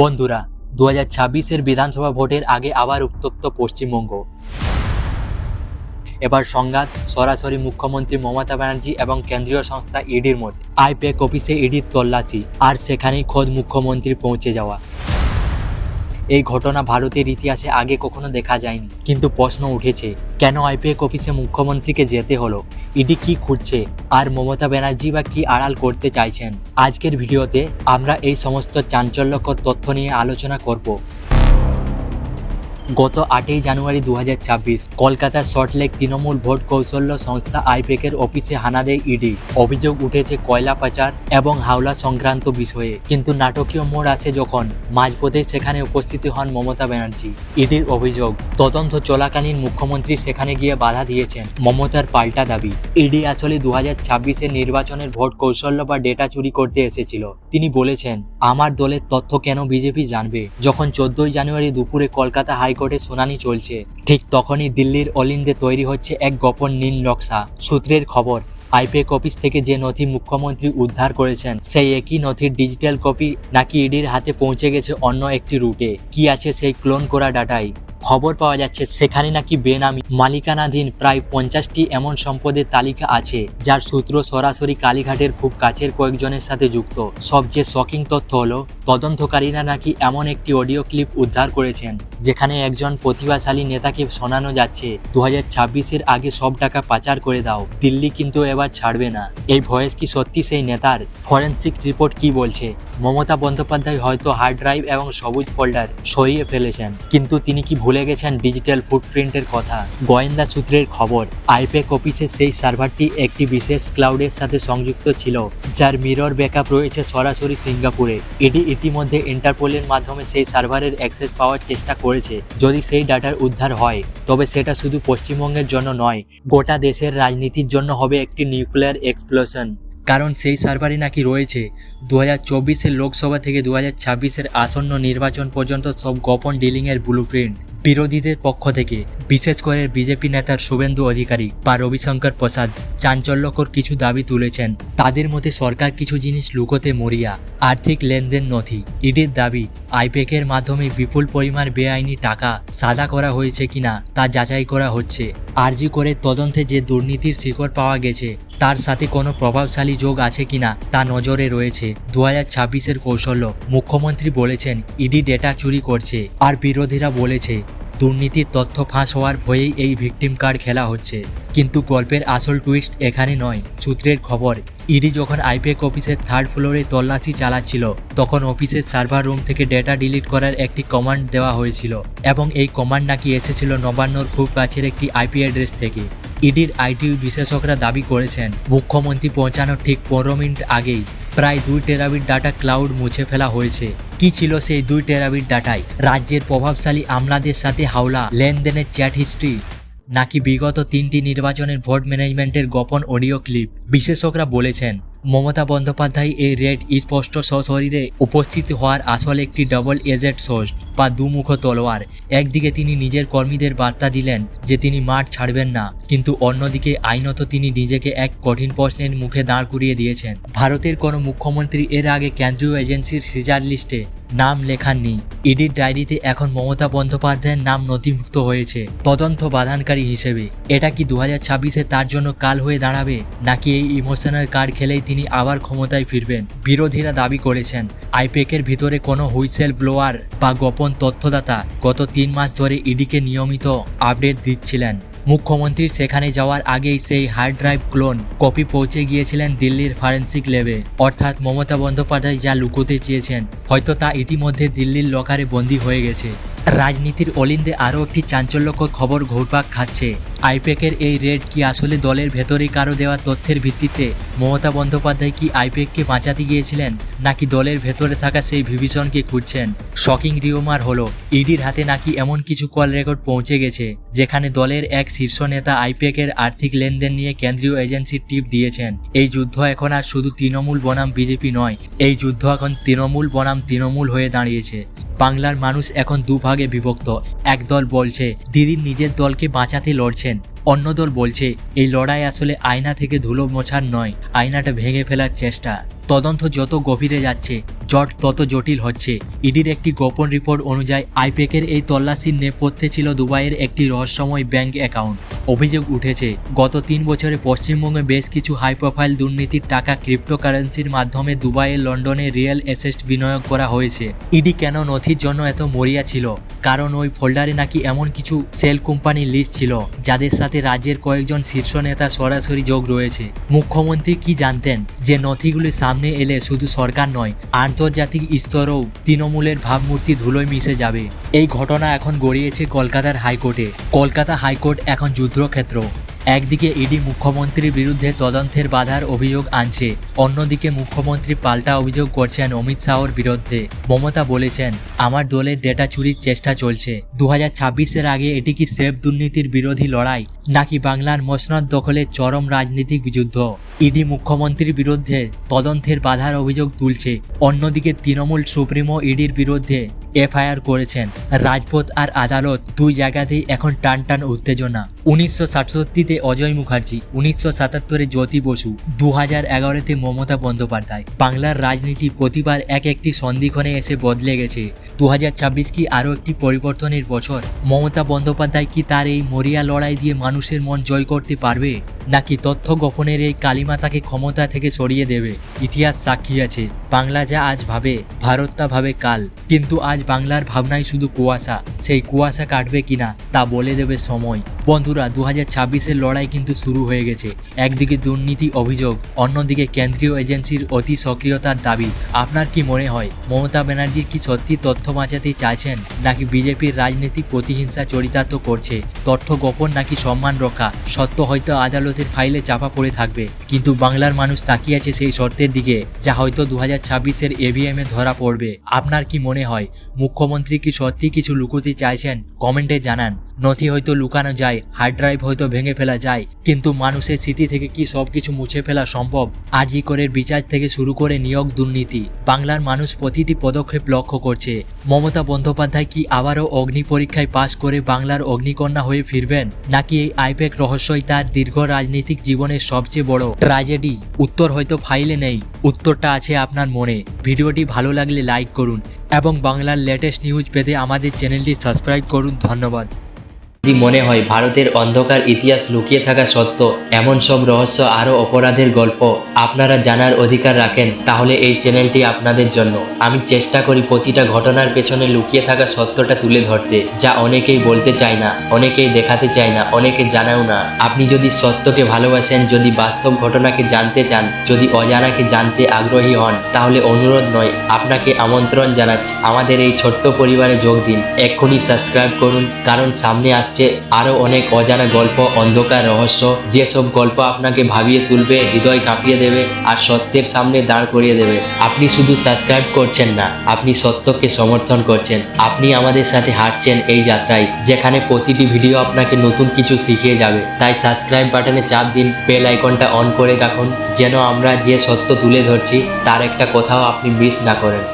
বন্ধুরা দু হাজার ছাব্বিশের বিধানসভা ভোটের আগে আবার উত্তপ্ত পশ্চিমবঙ্গ। এবার সংঘাত, সরাসরি মুখ্যমন্ত্রী মমতা ব্যানার্জি এবং কেন্দ্রীয় সংস্থা ইডির মধ্যে। আইপ্যাক অফিসে ইডির তল্লাশি, আর সেখানেই খোদ মুখ্যমন্ত্রী পৌঁছে যাওয়া। এই ঘটনা ভারতের ইতিহাসে আগে কখনো দেখা যায়নি। কিন্তু প্রশ্ন উঠেছে, কেন আইপিএক অফিসে মুখ্যমন্ত্রীকে যেতে হলো? ইডি কি খুঁজছে? আর মমতা ব্যানার্জি বা কি আড়াল করতে চাইছেন? আজকের ভিডিওতে আমরা এই সমস্ত চাঞ্চল্যকর তথ্য নিয়ে আলোচনা করব। গত আটই জানুয়ারি দু হাজার ছাব্বিশ কলকাতার সল্টলেক তৃণমূল ভোট কৌশল্য সংস্থা আইপেকের অফিসে হানা দেয় ইডি। অভিযোগ উঠেছে কয়লা পাচার এবং হাওলা সংক্রান্ত বিষয়ে। কিন্তু নাটকীয় মোড় আসে যখন মাঝপথে সেখানে উপস্থিত হন মমতা ব্যানার্জি। ইডির অভিযোগ, তদন্ত চলাকালীন মুখ্যমন্ত্রী সেখানে গিয়ে বাধা দিয়েছেন মমতার পাল্টা দাবি। ইডি আসলে দু হাজার নির্বাচনের ভোট কৌশল্য বা ডেটা চুরি করতে এসেছিল। তিনি বলেছেন, আমার দলের তথ্য কেন বিজেপি জানবে? যখন চোদ্দই জানুয়ারি দুপুরে কলকাতা হাইকোর্টে শুনানি চলছে, ঠিক তখনই দিল্লির অলিন্দে তৈরি হচ্ছে এক গোপন নীল নকশা। সূত্রের খবর আইপেক অফিস থেকে যে নথি মুখ্যমন্ত্রী উদ্ধার করেছেন, সেই একই নথির ডিজিটাল কপি নাকি ইডির হাতে পৌঁছে গেছে অন্য একটি রুটে। কি আছে সেই ক্লোন করা ডাটাই খবর পাওয়া যাচ্ছে সেখানে নাকি বেনামি মালিকানাধীন প্রায় পঞ্চাশটি এমন সম্পদের তালিকা আছে, যার সূত্র সরাসরি কালীঘাটের খুব কাছের কয়েকজনের সাথে যুক্ত। সবচেয়ে শকিং তথ্য হলো, তদন্তকারীরা নাকি এমন একটি অডিও ক্লিপ উদ্ধার করেছেন, যেখানে একজন প্রতিভাশালী নেতাকে শোনানো যাচ্ছে দু হাজার আগে সব টাকা পাচার করে দাও, দিল্লি কিন্তু এবার ছাড়বে না। এই ভয়েস কি সত্যি সেই নেতার? ফরেন্সিক রিপোর্ট কি বলছে? মমতা বন্দ্যোপাধ্যায় হয়তো হার্ড ড্রাইভ এবং সবুজ ফোল্ডার সরিয়ে ফেলেছেন, কিন্তু তিনি কি ভুলে গেছেন ডিজিটাল ফুটপ্রিন্টের কথা। গোয়েন্দা সূত্রের খবর আইপেক অফিসের সেই সার্ভারটি একটি বিশেষ ক্লাউডের সাথে সংযুক্ত ছিল, যার মিরর ব্যাকআপ রয়েছে সরাসরি সিঙ্গাপুরে। এটি ইতিমধ্যে ইন্টারপোলের মাধ্যমে সেই সার্ভারের অ্যাক্সেস পাওয়ার চেষ্টা করেছে। যদি সেই ডাটার উদ্ধার হয়, তবে সেটা শুধু পশ্চিমবঙ্গের জন্য নয়, গোটা দেশের রাজনীতির জন্য হবে একটি নিউক্লিয়ার এক্সপ্লোশন কারণ সেই সার্ভারে নাকি রয়েছে। দু হাজার চব্বিশের লোকসভা থেকে দু হাজার ছাব্বিশের আসন্ন নির্বাচন পর্যন্ত সব গোপন ডিলিংয়ের ব্লু প্রিন্ট বিরোধীদের পক্ষ থেকে, বিশেষ করে বিজেপি নেতার শুভেন্দু অধিকারী বা রবিশঙ্কর প্রসাদ চাঞ্চল্যকর কিছু দাবি তুলেছেন। তাদের মধ্যে সরকার কিছু জিনিস লুকোতে মরিয়া, আর্থিক লেনদেন নথি, ইডির দাবি আইপেকের মাধ্যমে বিপুল পরিমাণ বেআইনি টাকা সাদা করা হয়েছে কিনা তা যাচাই করা হচ্ছে। আরজি করে তদন্তে যে দুর্নীতির শিকড় পাওয়া গেছে তার সাথে কোনো প্রভাবশালী যোগ আছে কিনা তা নজরে রয়েছে। দু হাজার ছাব্বিশের কৌশল্য, মুখ্যমন্ত্রী বলেছেন, ইডি ডেটা চুরি করছে, আর বিরোধীরা বলেছে, দুর্নীতির তথ্য ফাঁস হওয়ার ভয়েই এই ভিকটিম কার্ড খেলা হচ্ছে। কিন্তু গল্পের আসল টুইস্ট এখানে নয়, সূত্রের খবর, ইডি যখন আইপিএক অফিসের থার্ড ফ্লোরে তল্লাশি চালাচ্ছিল, তখন অফিসের সার্ভার রুম থেকে ডেটা ডিলিট করার একটি কমান্ড দেওয়া হয়েছিল, এবং এই কমান্ড নাকি এসেছিল নবান্নর খুব কাছের একটি আইপি অ্যাড্রেস থেকে। ইডির আইটি বিশেষজ্ঞরা দাবি করেছেন, মুখ্যমন্ত্রী পৌঁছানোর ঠিক পনেরো মিনিট আগেই প্রায় দুই টেরাবিট ডাটা ক্লাউড মুছে ফেলা হয়েছে। কি ছিল সেই দুই টেরাবিট ডাটায়? রাজ্যের প্রভাবশালী আমলাদের সাথে হাওলা, লেনদেনের চ্যাট হিস্ট্রি, নাকি বিগত তিনটি নির্বাচনের ভোট ম্যানেজমেন্টের গোপন অডিও ক্লিপ? বিশেষজ্ঞরা বলেছেন, মমতা বন্দ্যোপাধ্যায় এই রেড স্পষ্ট সশরীরে উপস্থিত হওয়ার আসল একটি ডবল এজেড সোর্স। বা দুমুখ তলোয়ার। একদিকে তিনি নিজের কর্মীদের বার্তা দিলেন যে তিনি মাঠ ছাড়বেন না, কিন্তু অন্যদিকে আইনত তিনি নিজেকে এক কঠিন প্রশ্নের মুখে দাঁড় করিয়ে দিয়েছেন। ভারতের কোনো মুখ্যমন্ত্রী এর আগে কেন্দ্রীয় এজেন্সির সিজার লিস্টে নাম লেখাননি ইডির ডায়েরিতে এখন মমতা বন্দ্যোপাধ্যায়ের নাম নথিভুক্ত হয়েছে, তদন্ত বাধানকারী হিসেবে। এটা কি দু হাজার ছাব্বিশে তার জন্য কাল হয়ে দাঁড়াবে, নাকি এই ইমোশনাল কার্ড খেলেই তিনি আবার ক্ষমতায় ফিরবেন? বিরোধীরা দাবি করেছেন, আইপেকের ভিতরে কোনো হুইসেল ব্লোয়ার বা গোপন তথ্যদাতা গত তিন মাস ধরে ইডিকে নিয়মিত আপডেট দিচ্ছিলেন। মুখ্যমন্ত্রীর সেখানে যাওয়ার আগেই সেই হার্ড ড্রাইভ ক্লোন কপি পৌঁছে গিয়েছিলেন দিল্লির ফরেন্সিক ল্যাবে। অর্থাৎ মমতা বন্দ্যোপাধ্যায় যা লুকোতে চেয়েছেন, হয়তো তা ইতিমধ্যে দিল্লির লকারে বন্দী হয়ে গেছে। রাজনীতির অলিন্দে আরও একটি চাঞ্চল্যকর খবর ঘুরপাক খাচ্ছে। আইপেকের এই রেড কি আসলে দলের ভেতরে কারও দেওয়া তথ্যের ভিত্তিতে মমতা বন্দ্যোপাধ্যায় কি আইপেককে বাঁচাতে গিয়েছিলেন, নাকি দলের ভেতরে থাকা সেই বিভীষণকে খুঁজছেন? শকিং রিওমার হলো, ইডির হাতে নাকি এমন কিছু কল রেকর্ড পৌঁছে গেছে, যেখানে দলের এক শীর্ষ নেতা আইপেকের আর্থিক লেনদেন নিয়ে কেন্দ্রীয় এজেন্সির টিপ দিয়েছেন। এই যুদ্ধ এখন আর শুধু তৃণমূল বনাম বিজেপি নয়, এই যুদ্ধ এখন তৃণমূল বনাম তৃণমূল হয়ে দাঁড়িয়েছে। বাংলার মানুষ এখন দুভাগে বিভক্ত এক দল বলছে, দিদির নিজের দলকে বাঁচাতে লড়ছেন অন্য দল বলছে, এই লড়াই আসলে আয়না থেকে ধুলো মোছার নয়, আয়নাটা ভেঙে ফেলার চেষ্টা। তদন্ত যত গভীরে যাচ্ছে, জট তত জটিল হচ্ছে। ইডির একটি গোপন রিপোর্ট অনুযায়ী আইপেকের এই তল্লাশির নেপথ্যে ছিল দুবাইয়ের একটি রহস্যময় ব্যাংক অ্যাকাউন্ট। অভিযোগ উঠেছে, গত তিন বছরে পশ্চিমবঙ্গে বেশ কিছু হাই প্রোফাইল দুর্নীতির টাকা ক্রিপ্টোকারেন্সির মাধ্যমে দুবাইয়ে লন্ডনে রিয়েল এসেট বিনিয়োগ করা হয়েছে। ইডি কেন নথির জন্য এত মরিয়া ছিল? কারণ ওই ফোল্ডারে নাকি এমন কিছু সেল কোম্পানি লিস্ট ছিল, যাদের সাথে রাজ্যের কয়েকজন শীর্ষ নেতা সরাসরি যোগ রয়েছে। মুখ্যমন্ত্রী কি জানতেন? যে নথিগুলি সামনে এলে শুধু সরকার নয়, আন্তর্জাতিক স্তরেও তৃণমূলের ভাবমূর্তি ধুলোয় মিশে যাবে। এই ঘটনা এখন গড়িয়েছে কলকাতার হাইকোর্টে। কলকাতা হাইকোর্ট এখন যুদ্ধক্ষেত্র। একদিকে ইডি মুখ্যমন্ত্রীর বিরুদ্ধে তদন্তের বাধার অভিযোগ আনছে, অন্যদিকে মুখ্যমন্ত্রী পাল্টা অভিযোগ করছেন অমিত শাহর বিরুদ্ধে। মমতা বলেছেন, আমার দলের ডেটা চুরির চেষ্টা চলছে। দু হাজার আগে এটি কি সেফ দুর্নীতির বিরোধী লড়াই, নাকি বাংলার মসনদ দখলের চরম রাজনৈতিক যুদ্ধ? ইডি মুখ্যমন্ত্রীর বিরুদ্ধে তদন্তের বাধার অভিযোগ তুলছে। অন্যদিকে তৃণমূল সুপ্রিমো ইডির বিরুদ্ধে এফআইআর করেছেন। রাজপথ আর আদালত দুই জায়গাতেই এখন টান টান উত্তেজনা। উনিশশো সাতষট্টিতে অজয় মুখার্জি, উনিশশো সাতাত্তরে জ্যোতি বসু দু হাজার এগারোতে মমতা বন্দ্যোপাধ্যায়। বাংলার রাজনীতি প্রতিবার এক একটি সন্ধিক্ষণে এসে বদলে গেছে। দু হাজার ছাব্বিশ কি আরও একটি পরিবর্তনের বছর? মমতা বন্দ্যোপাধ্যায় কি তার এই মরিয়া লড়াই দিয়ে মানুষের মন জয় করতে পারবে? নাকি তথ্য গোপনের এই কালিমা তাকে ক্ষমতা থেকে সরিয়ে দেবে? ইতিহাস সাক্ষী আছে, বাংলা যা আজ ভাবে, ভারত তা ভাবে কাল। কিন্তু আজ বাংলার ভাবনায় শুধু কুয়াশা, সেই কুয়াশা কাটবে কিনা তা বলে দেবে সময়। বন্ধুরা দু হাজার লড়াই কিন্তু শুরু হয়ে গেছে। একদিকে দুর্নীতি অভিযোগ, অন্যদিকে কেন্দ্রীয় এজেন্সির অতি সক্রিয়তার দাবি। আপনার কি মনে হয়, মমতা ব্যানার্জির কি সত্যি তথ্য বাঁচাতে চাইছেন, নাকি বিজেপির রাজনীতি প্রতিহিংসা চরিতার্থ করছে? তথ্য গোপন নাকি সম্মান রক্ষা? সত্য হয়তো আদালতের ফাইলে চাপা পড়ে থাকবে। কিন্তু বাংলার মানুষ তাকিয়ে আছে সেই শর্তের দিকে, যা হয়তো দু হাজার ছাব্বিশের এভিএমে ধরা পড়বে। আপনার কি মনে হয়, মুখ্যমন্ত্রী কি সত্যি কিছু লুকোতে চাইছেন? কমেন্টে জানান। নথি হয়তো লুকানো যায় হার্ড ড্রাইভ হয়তো ভেঙে ফেলা যায়, কিন্তু মানুষের স্মৃতি থেকে কি সব কিছু মুছে ফেলা সম্ভব? আরজি করের বিচার থেকে শুরু করে নিয়োগ দুর্নীতি, বাংলার মানুষ প্রতিটি পদক্ষেপ লক্ষ্য করছে। মমতা বন্দ্যোপাধ্যায় কি আবারও অগ্নি পরীক্ষায় পাশ করে বাংলার অগ্নিকন্যা হয়ে ফিরবেন? নাকি এই আইপ্যাক রহস্যই তার দীর্ঘ রাজনৈতিক জীবনের সবচেয়ে বড় ট্র্যাজেডি? উত্তর হয়তো ফাইলে নেই, উত্তরটা আছে আপনার মনে। ভিডিওটি ভালো লাগলে লাইক করুন এবং বাংলার লেটেস্ট নিউজ পেতে আমাদের চ্যানেলটি সাবস্ক্রাইব করুন। ধন্যবাদ। যদি মনে হয় ভারতের অন্ধকার ইতিহাস লুকিয়ে থাকা সত্য, এমন সব রহস্য আরও অপরাধের গল্প আপনারা জানার অধিকার রাখেন, তাহলে এই চ্যানেলটি আপনাদের জন্য। আমি চেষ্টা করি প্রতিটা ঘটনার পেছনে লুকিয়ে থাকা সত্যটা তুলে ধরতে, যা অনেকেই বলতে চায় না, অনেকেই দেখাতে চায় না, অনেকে জানাও না। আপনি যদি সত্যকে ভালোবাসেন, যদি বাস্তব ঘটনাকে জানতে চান, যদি অজানাকে জানতে আগ্রহী হন, তাহলে অনুরোধ নয়, আপনাকে আমন্ত্রণ জানাচ্ছি। আমাদের এই ছোট্ট পরিবারে যোগ দিন। এক্ষুনি সাবস্ক্রাইব করুন, কারণ সামনে আসছে। আরও অনেক অজানা গল্প, অন্ধকার রহস্য, যেসব গল্প আপনাকে ভাবিয়ে তুলবে, হৃদয় কাঁপিয়ে দেবে আর সত্যের সামনে দাঁড় করিয়ে দেবে। আপনি শুধু সাবস্ক্রাইব করছেন না, আপনি সত্যকে সমর্থন করছেন। আপনি আমাদের সাথে হাঁটছেন এই যাত্রায়, যেখানে প্রতিটি ভিডিও আপনাকে নতুন কিছু শিখিয়ে যাবে। তাই সাবস্ক্রাইব বাটনে চাপ দিন বেল আইকনটা অন করে রাখুন, যেন আমরা যে সত্য তুলে ধরছি, তার একটা কোথাও আপনি মিস না করেন।